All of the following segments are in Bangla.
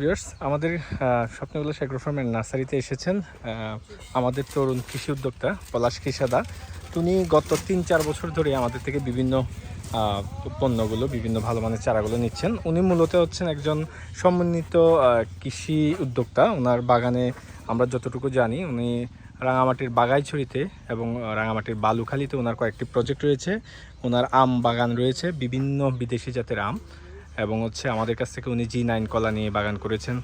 ভিউয়ার্স, আমাদের স্বপ্নগুলো শেগ্রো ফার্মের নার্সারিতে এসেছেন আমাদের তরুণ কৃষি উদ্যোক্তা পলাশ কৃষাদা। তিনি গত তিন চার বছর ধরে আমাদের থেকে বিভিন্ন পণ্যগুলো, বিভিন্ন ভালো মানের চারাগুলো নিচ্ছেন। উনি মূলত হচ্ছেন একজন সমন্বিত কৃষি উদ্যোক্তা। ওনার বাগানে আমরা যতটুকু জানি, উনি রাঙামাটির বাগাইছড়িতে এবং রাঙামাটির বালুখালীতে ওনার কয়েকটি প্রজেক্ট রয়েছে। ওনার আম বাগান রয়েছে, বিভিন্ন বিদেশি জাতের আম। এবং হচ্ছে আমাদের কাছ থেকে উনি জি নাইন কলা নিয়ে বাগান করেছেন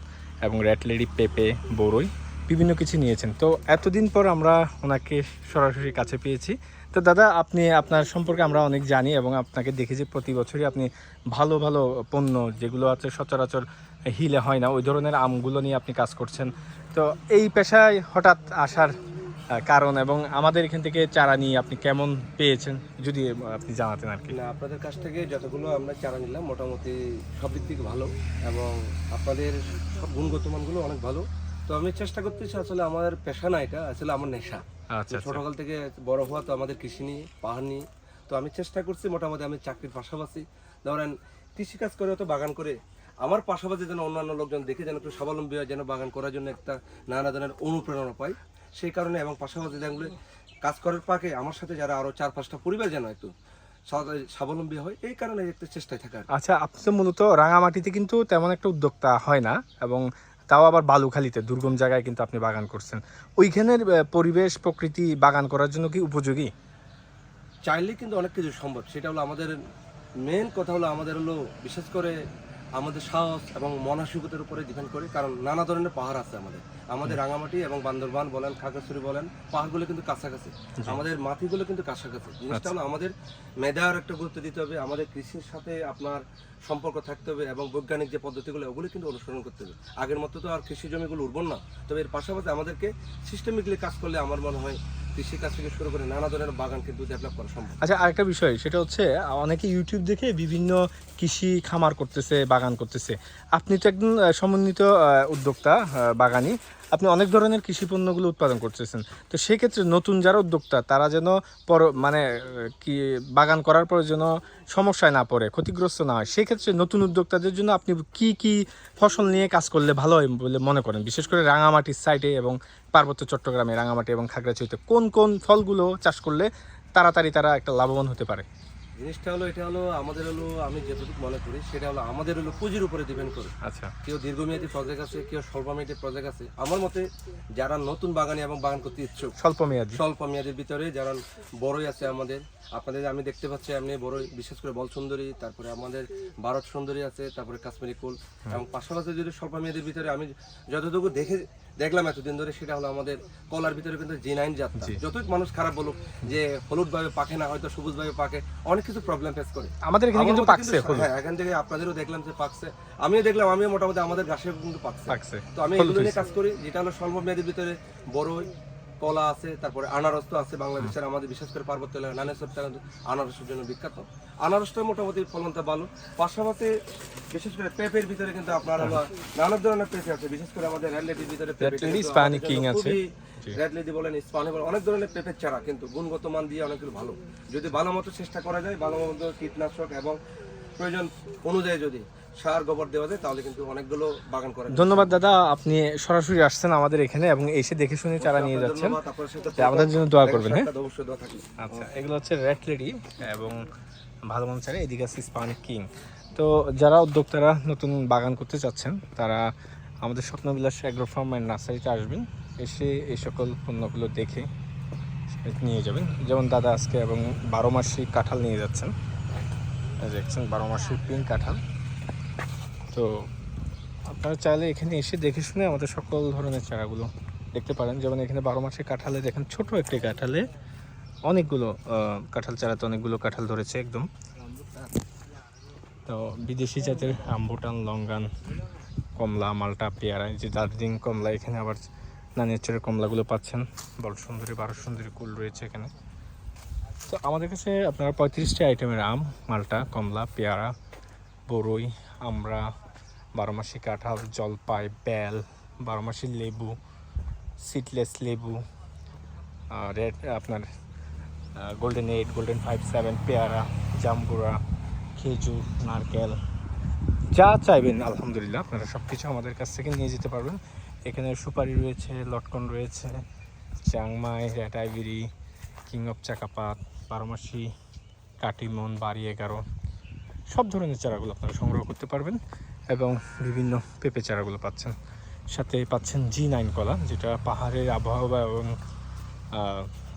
এবং রেড লেডি পেঁপে বড়ই বিভিন্ন কিছু নিয়েছেন। তো এতদিন পর আমরা ওনাকে সরাসরি কাছে পেয়েছি। তো দাদা, আপনি, আপনার সম্পর্কে আমরা অনেক জানি এবং আপনাকে দেখি যে প্রতি বছরই আপনি ভালো ভালো পণ্য যেগুলো আছে সচরাচর হিলে হয় না, ওই ধরনের আমগুলো নিয়ে আপনি কাজ করছেন। তো এই পেশায় হঠাৎ আসার কারণ এবং আমাদের এখান থেকে চারা নিয়ে আপনি কেমন পেয়েছেন যদি আপনি জানাতেন আর কি। না আপনাদের কাছ থেকে যতগুলো আমরা চারা নিলাম মোটামুটি সব দিক থেকে ভালো এবং আপনাদের সব গুণগত মানগুলো অনেক ভালো। তো আমি চেষ্টা করতেছি আসলে আমার পেশা না এটা আসলে আমার নেশা। আচ্ছা আচ্ছা। ছোটকাল থেকে বড় হওয়া তো আমাদের কৃষি নিয়ে পাহাড় নিয়ে। তো আমি চেষ্টা করছি মোটামুটি আমি চাকরির পাশাপাশি। ধরেন কৃষিকাজ করে তো বাগান করে আমার পাশাপাশি যেন অন্যান্য লোকজন দেখে যেন একটু স্বাবলম্বী হয় যেন বাগান করার জন্য একটা নানা ধরনের অনুপ্রেরণা পাই সেই কারণে এবং পাশাপাশি যেগুলো কাজ করার পাকে আমার সাথে যারা আরও চার পাঁচটা পরিবার যেন একটু স্বা- স্বাবলম্বী হয় এই কারণে একটা চেষ্টায় থাকা আচ্ছা আপনি তো মূলত রাঙামাটিতে কিন্তু তেমন একটা উদ্যোক্তা হয় না এবং তাও আবার বালুখালীতে দুর্গম জায়গায় কিন্তু আপনি বাগান করছেন। ওইখানের পরিবেশ প্রকৃতি বাগান করার জন্য কি উপযোগী? চাইলে কিন্তু অনেক কিছু সম্ভব। সেটা হলো আমাদের মেন কথা হলো আমাদের হলো বিশেষ করে আমাদের সাহস এবং মনাসিকতার উপরে ডিপেন্ড করে কারণ নানা ধরনের পাহাড় আছে আমাদের। আমাদের রাঙামাটি এবং বান্দরবান বলেন খাগড়াছড়ি বলেন পাহাড়গুলো কিন্তু কাছাকাছি। আমাদের মাটিগুলো কিন্তু কাছাকাছি। জিনিসটা হলো আমাদের মেধার একটা গুরুত্ব দিতে হবে আমাদের কৃষির সাথে আপনার সম্পর্ক থাকতে হবে এবং বৈজ্ঞানিক যে পদ্ধতিগুলো ওগুলো কিন্তু অনুসরণ করতে হবে। আগের মতো তো আর কৃষি জমিগুলো উর্বর না। তবে এর পাশাপাশি আমাদেরকে সিস্টেমিকলি কাজ করলে আমার মনে হয় কৃষি কাজ থেকে শুরু করে নানা ধরনের বাগান কিন্তু ডেভেলপ করা সম্ভব। আচ্ছা আরেকটা বিষয় সেটা হচ্ছে অনেকে ইউটিউব দেখে বিভিন্ন কৃষি খামার করতেছে বাগান করতেছে। আপনি তো একজন সমন্বিত উদ্যোক্তা বাগানি। আপনি অনেক ধরনের কৃষি পণ্যগুলো উৎপাদন করতেছেন। তো সেক্ষেত্রে নতুন যারা উদ্যোক্তা, তারা যেন পর মানে কি, বাগান করার পর যেন সমস্যায় না পড়ে, ক্ষতিগ্রস্ত না হয়, সেক্ষেত্রে নতুন উদ্যোক্তাদের জন্য আপনি কি কি ফসল নিয়ে কাজ করলে ভালো হয় বলে মনে করেন? বিশেষ করে রাঙামাটির সাইডে এবং পার্বত্য চট্টগ্রামে রাঙামাটি এবং খাগড়াছড়িতে কোন কোন ফলগুলো চাষ করলে তাড়াতাড়ি তারা একটা লাভবান হতে পারে? জিনিসটা হলো এটা হলো আমাদের হলো আমি যতটুকু মনে করি সেটা হলো আমাদের হলো পুঁজির উপরে ডিপেন্ড করে। আচ্ছা। কেউ দীর্ঘমেয়াদী প্রজেক্ট আছে কেউ স্বল্পমেয়াদী প্রজেক্ট আছে। আমার মতে যারা নতুন বাগানি এবং বাগান করতে ইচ্ছুক স্বল্প মেয়াদি স্বল্প মেয়াদের ভিতরে যারা বড়ই আছে আমাদের আপনাদের আমি দেখতে পাচ্ছি এমনি বড়ই বিশেষ করে বল সুন্দরী তারপরে আমাদের ভারত সুন্দরী আছে তারপরে কাশ্মীরি কুল এবং পাশাপাশি যদি স্বল্প মেয়াদের ভিতরে আমি যতটুকু দেখে দেখলাম এতদিন ধরে সেটা হলো আমাদের কলার ভিতরে কিন্তু জিনাইন যাত্রা। যতই মানুষ খারাপ বলুক যে হলুদ ভাবে পাকে না হয়তো সবুজ ভাবে পাকে অনেক কিছু প্রবলেম ফেস করে। আমাদের এখানে কিন্তু পাকছে হ্যাঁ এখান থেকে আপনাদেরও দেখলাম যে পাকছে। আমিও দেখলাম আমিও মোটামুটি আমাদের ঘাসে কিন্তু পাকছে। তো আমি এগুলো নিয়ে কাজ করি যেটা হলো স্বল্প মেয়াদের ভিতরে বড়ই। কলা আছে তারপরে আনারস তো আছে বাংলাদেশের আমাদের বিশেষ করে পার্বত্য এলাকা নানেশ্বরটা আনারসের জন্য বিখ্যাত। আনারসটা মোটামুটি ফলনটা ভালো। পাশাপাশি বিশেষ করে পেঁপের ভিতরে কিন্তু আপনার নানা ধরনের পেঁপে আছে বিশেষ করে আমাদের রেড লেডির ভিতরে পেঁপে lady, আছে। রেড লেডি বলেন স্পানি বলেন অনেক ধরনের পেঁপের চারা কিন্তু গুণগত মান দিয়ে অনেকগুলো ভালো। যদি ভালো মতো চেষ্টা করা যায় ভালো মতো কীটনাশক এবং প্রয়োজন অনুযায়ী যদি সার গোবর দেওয়া যায় তাহলে কিন্তু অনেকগুলো বাগান করা ধন্যবাদ দাদা আপনি সরাসরি আসছেন আমাদের এখানে এবং এসে দেখে শুনে চারা নিয়ে যাচ্ছেন। আমাদের জন্য দোয়া করবেন হ্যাঁ? আচ্ছা এগুলো হচ্ছে রেড লেডি এবং ভালো মন চারা এদিকে আছে স্পানিক কিং। তো যারা উদ্যোক্তারা নতুন বাগান করতে চাচ্ছেন তারা আমাদের স্বপ্নবিলাস অ্যাগ্রো ফার্ম অ্যান্ড নার্সারিতে আসবেন এসে এই সকল পণ্যগুলো দেখে নিয়ে যাবেন। যেমন দাদা আজকে এবং বারো মাসি কাঁঠাল নিয়ে যাচ্ছেন। দেখছেন বারো মাসি পিঙ্ক কাঁঠাল। তো আপনারা চাইলে এখানে এসে দেখে শুনে আমাদের সকল ধরনের চারাগুলো দেখতে পারেন। যেমন এখানে বারো মাসে কাঁঠালে দেখেন ছোট একটি কাঁঠালে অনেকগুলো কাঁঠাল চারাতে অনেকগুলো কাঁঠাল ধরেছে একদম। তো বিদেশি জাতের আম্বুটান, লঙ্গান, কমলা, মালটা, পেয়ারা যে দার্জিলিং কমলা, এখানে আবার নানিয়াচরের কমলাগুলো পাচ্ছেন। বল সুন্দরী, বারো সুন্দরী কুল রয়েছে এখানে। তো আমাদের কাছে আপনারা পঁয়ত্রিশটি আইটেমের আম, মালটা, কমলা, পেয়ারা, বরই আমরা বারোমাসি কাঁঠাল, জলপাই, বেল বারোমাসি লেবু সিডলেস লেবু রেড আপনার golden eight golden five seven পেয়ারা, জাম্বুরা, খেজুর, নারকেল, যা চাইবেন, আলহামদুলিল্লাহ, আপনারা সব কিছু আমাদের কাছ থেকে নিয়ে যেতে পারবেন। এখানে সুপারি রয়েছে, লটকন রয়েছে Chiang Mai red ivory king of চাকাপাত বারোমাসি, কাটিমন, বাড়ি এগারো, সব ধরনের চারাগুলো আপনারা সংগ্রহ করতে পারবেন। এবং বিভিন্ন পেঁপে চারাগুলো পাচ্ছেন। সাথে পাচ্ছেন জি নাইন কলা, যেটা পাহাড়ের আবহাওয়া এবং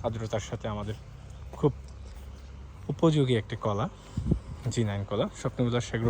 আর্দ্রতার সাথে আমাদের খুব উপযোগী একটি কলা জি নাইন কলা, স্বপ্নবিলাস সেগ্রো